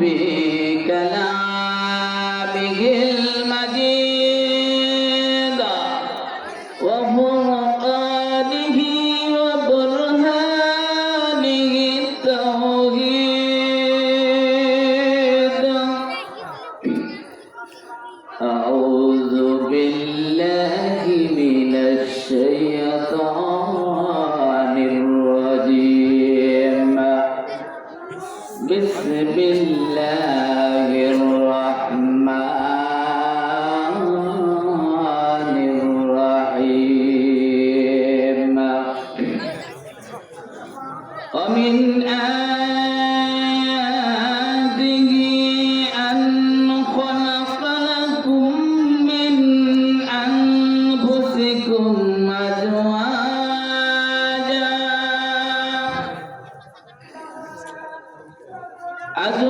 भी بسم الله الرحمن الرحيم. ومن آياته Hazlo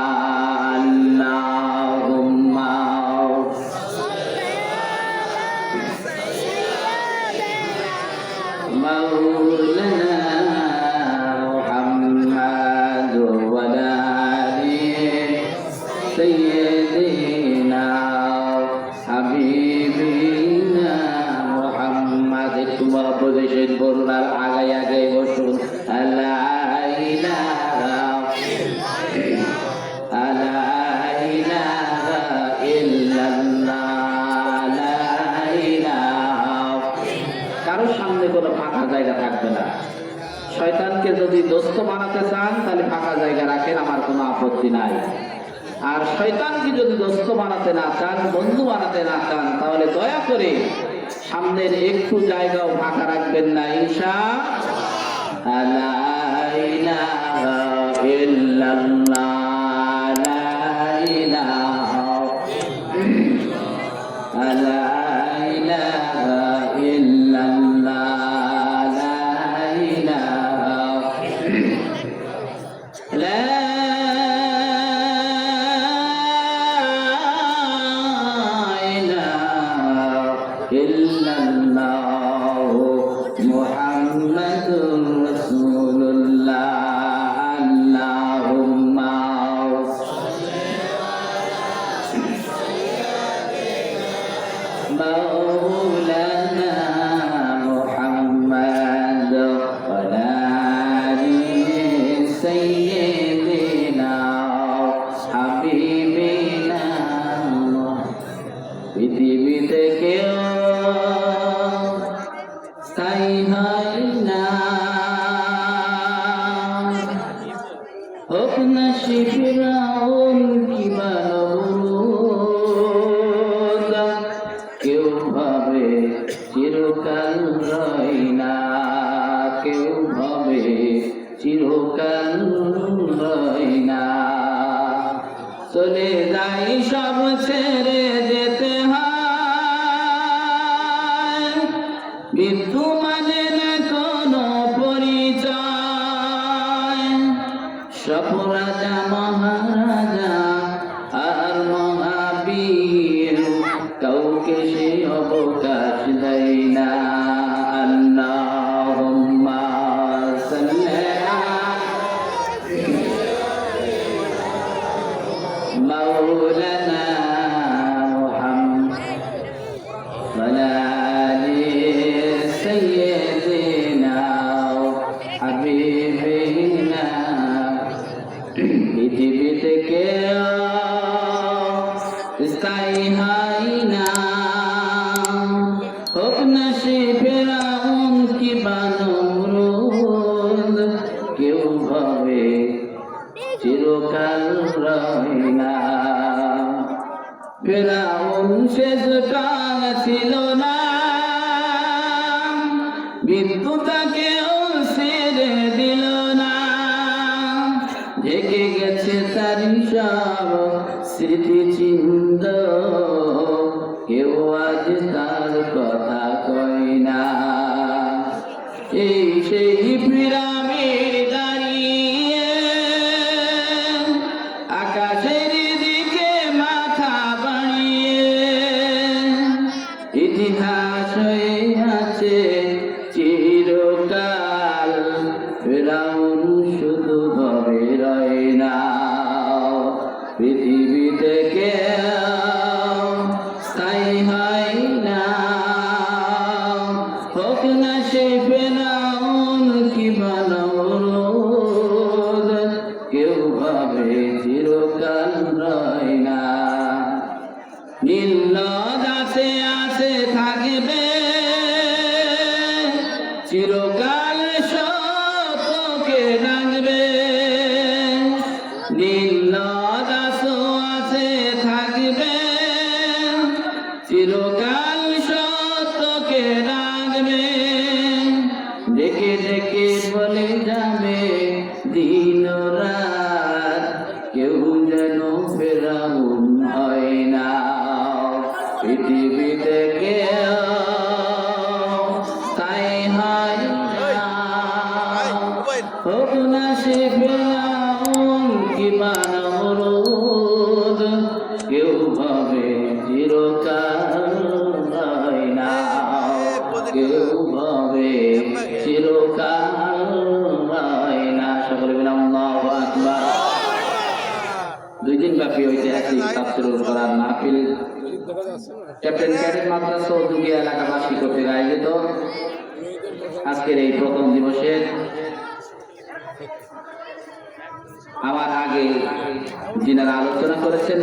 শয়তানকে যদি দোস্ত বানাতে চান, তাহলে ফাঁকা জায়গা রাখেন, আমার কোনো আপত্তি নাই। আর শয়তানকে যদি দোস্ত বানাতে না চান, বন্ধু বানাতে না চান, তাহলে দয়া করে সামনের একটু জায়গাও ফাঁকা রাখবেন Muhammad. চিরকাল রয় না, কেউ ভাবে চিরকাল রয় না। চলে যাই সব ছেড়ে যেতে মৃত্যু মানে না কোনো পরিচয়। সব রাজা, মহারাজা আর মহাবীর কাউকে সে অবকাশ দেয় না আল্লাহুম্মা সাল্লি মাওলানা মুহাম্মদ ওয়ালা আলি সাইয়্যিদিনা হাবিবিনা পৃথিবীতে কেউ স্থায়ী হয় না। ফেরাউন শেষ প্রাণ ছিল না। বিদ্যু তাকেও সেরে দিল না। ঢেকে গেছে তার সব স্মৃতি চিন্তা নীল আছে আছে, থাকবে। চিরকাল সতকে ডাকবে। নীল আছে থাকবে। চিরকাল সত্যকে ডাকবে। ডেকে ডেকে বলে যাবে, দিন রাত না সে ফেরাউন কেউ ভাবে চিরকাল কেউ ভাবে চিরকাল হয় না সকলে বিনাম আল্লাহু আকবার। দুই দিন ব্যাপী ঐতিহাসিক তাফসিরুল কোরআন মাহফিল। ক্যাপ্টেন ক্যাডেট মাদ্রাসা ও দুগিয়া এলাকাবাসী কর্তৃক আয়োজিত। আজকের এই প্রথম দিবসে আমার আগে যিনারা আলোচনা করেছেন